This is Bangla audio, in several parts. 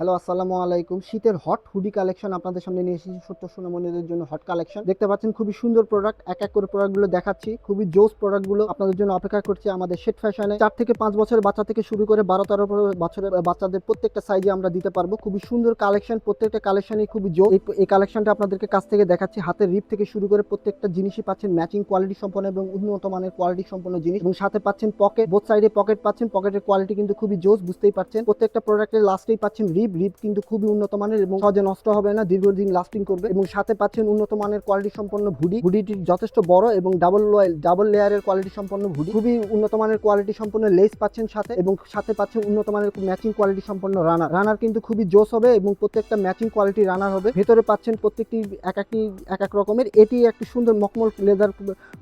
হ্যালো আসসালামু আলাইকুম। শীতের হট হুডি কালেকশন আপনাদের সামনে নিয়ে এসেছি সত্য সোনামণিদের জন্য হট কালেকশন দেখতে পাচ্ছেন, খুবই সুন্দর প্রোডাক্ট এক এক করে প্রোডাক্টগুলো দেখাচ্ছি। খুবই জোস প্রোডাক্টগুলো আপনাদের জন্য অপেক্ষা করছে আমাদের শেট ফ্যাশনে চার থেকে পাঁচ বছরের বাচ্চা থেকে শুরু করে বারো তেরো বছরের বাচ্চাদের প্রত্যেকটা সাইজে আমরা দিতে পারব। খুবই সুন্দর কালেকশন প্রত্যেকটা কালেকশনই খুবই এই- এই কালেকশনটা আপনাদেরকে কাছ থেকে দেখাচ্ছি। হাতের রিপ থেকে শুরু করে প্রত্যেকটা জিনিসই পাচ্ছেন ম্যাচিং কোয়ালিটি সম্পন্ন এবং উন্নত মানের কোয়ালিটি সম্পন্ন জিনিস। এবং সাথে পাচ্ছেন পকেট বোথ সাইডে পকেট পাচ্ছেন। পকেটের কোয়ালিটি কিন্তু খুবই জোস, বুঝতেই পারছেন। প্রত্যেকটা প্রোডাক্টের লাস্টেই পাচ্ছেন রিপ রিপ কিন্তু খুবই উন্নত মানের এবং সহজে নষ্ট হবে না, দীর্ঘদিন লাস্টিং করবে এবং সাথে পাচ্ছেন উন্নত মানের কোয়ালিটি সম্পন্ন ভুডি। ভুডিটি যথেষ্ট বড় এবং ডাবল ডাবল লেয়ারের কোয়ালিটি সম্পন্ন ভুডি। খুবই উন্নত মানের কোয়ালিটি সম্পন্ন লেস পাচ্ছেন সাথে এবং সাথে পাচ্ছেন উন্নত মানের ম্যাচিং কোয়ালিটি সম্পন্ন রানার রানার কিন্তু খুবই জোস হবে এবং প্রত্যেকটা ম্যাচিং কোয়ালিটি রানার হবে। ভেতরে পাচ্ছেন প্রত্যেকটি এক একটি, এক এক রকমের। এটি একটি সুন্দর মকমল লেদার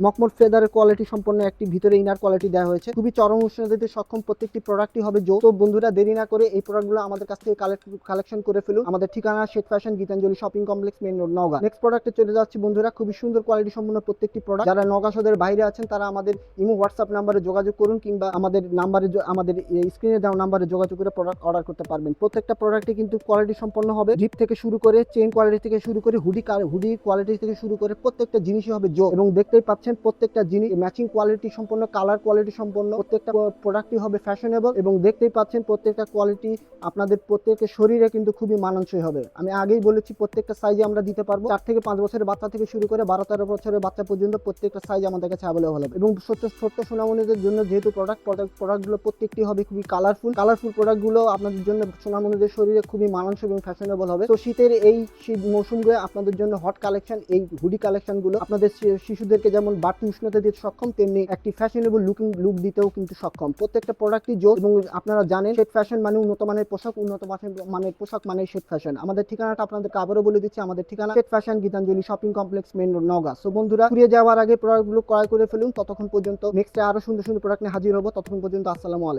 মকমল ফেদারের কোয়ালিটি সম্পন্ন একটি ভিতরে ইনার কোয়ালিটি দেওয়া হয়েছে। খুবই চরম উষ্ণ দিতে সক্ষম প্রত্যেকটি প্রোডাক্টই হবে যৌথ বন্ধুরা, দেরি না করে এই প্রোডাক্টগুলো আমাদের কাছ থেকে কালেকশন করে ফেলুন আমাদের ঠিকানা Sheth fashion Gitanjali shopping complex main road Naga next প্রোডাক্টে চলে যাচ্ছি বন্ধুরা, খুবই সুন্দর কোয়ালিটি সম্পন্ন প্রত্যেকটি প্রোডাক্ট যারা নগা সদের বাইরে আছেন, তারা আমাদের ইমো হোয়াটসঅ্যাপ নাম্বারে যোগাযোগ করুন কিংবা আমাদের নাম্বারে আমাদের স্ক্রিনে দেওয়া নাম্বারে যোগাযোগ করে প্রোডাক্ট অর্ডার করতে পারবেন। প্রত্যেকটা প্রোডাক্টই কিন্তু কোয়ালিটি সম্পন্ন হবে। জিপ থেকে শুরু করে চেন কোয়ালিটি থেকে শুরু করে হুডি হুডি কোয়ালিটি থেকে শুরু করে প্রত্যেকটা জিনিসই হবে জো এবং দেখতেই পাচ্ছেন প্রত্যেকটা জিনিস ম্যাচিং কোয়ালিটি সম্পন্ন কালার কোয়ালিটি সম্পন্ন প্রত্যেকটা প্রোডাক্টই হবে ফ্যাশনেবল এবং দেখতেই পাচ্ছেন প্রত্যেকটা কোয়ালিটি আপনাদের প্রত্যেকের শরীরে কিন্তু খুবই মানানসই হবে। আমি আগেই বলেছি প্রত্যেকটা সাইজে আমরা দিতে পারব। চার থেকে পাঁচ বছরের বাচ্চা থেকে শুরু করে বারো তেরো বছরের বাচ্চা পর্যন্ত প্রত্যেকটা সাইজ আমাদের কাছে অ্যাভেলেবল হবে। এবং সত্য সত্য সোনামণিদের জন্য যেহেতু প্রোডাক্ট প্রোডাক্ট প্রোডাক্টগুলো প্রত্যেকটি হবে খুবই কালারফুল কালারফুল প্রোডাক্টগুলো আপনাদের জন্য সোনামণিদের শরীরে খুবই মানানসই এবং ফ্যাশনেবল হবে। তো শীতের এই শীত মৌসুমে আপনাদের জন্য হট কালেকশন এই হুডি কালেকশনগুলো আপনাদের শিশুদেরকে যেমন বাড়তি উষ্ণতা দিতে সক্ষম, তেমনি একটি ফ্যাশনেবল লুকিং লুক দিতেও কিন্তু সক্ষম। প্রত্যেকটা প্রোডাক্টই জোর এবং আপনারা জানেন ফ্যাশন মানে উন্নত মানের পোশাক, উন্নত মানের- মানের পোশাক মানে শেট ফ্যাশন আমাদের ঠিকানাটা আপনাদেরকে আবারও বলে দিচ্ছি, আমাদের ঠিকানা Sheth fashion Gitanjali shopping complex main road Naga so বন্ধুরা, ঘুরিয়ে যাওয়ার আগে প্রোডাক্টগুলো ক্রয় করে ফেলুন, ততক্ষণ পর্যন্ত নেক্সট আরও সুন্দর সুন্দর প্রোডাক্ট নিয়ে হাজির হব। ততক্ষণ পর্যন্ত আসসালামু আলাইকুম।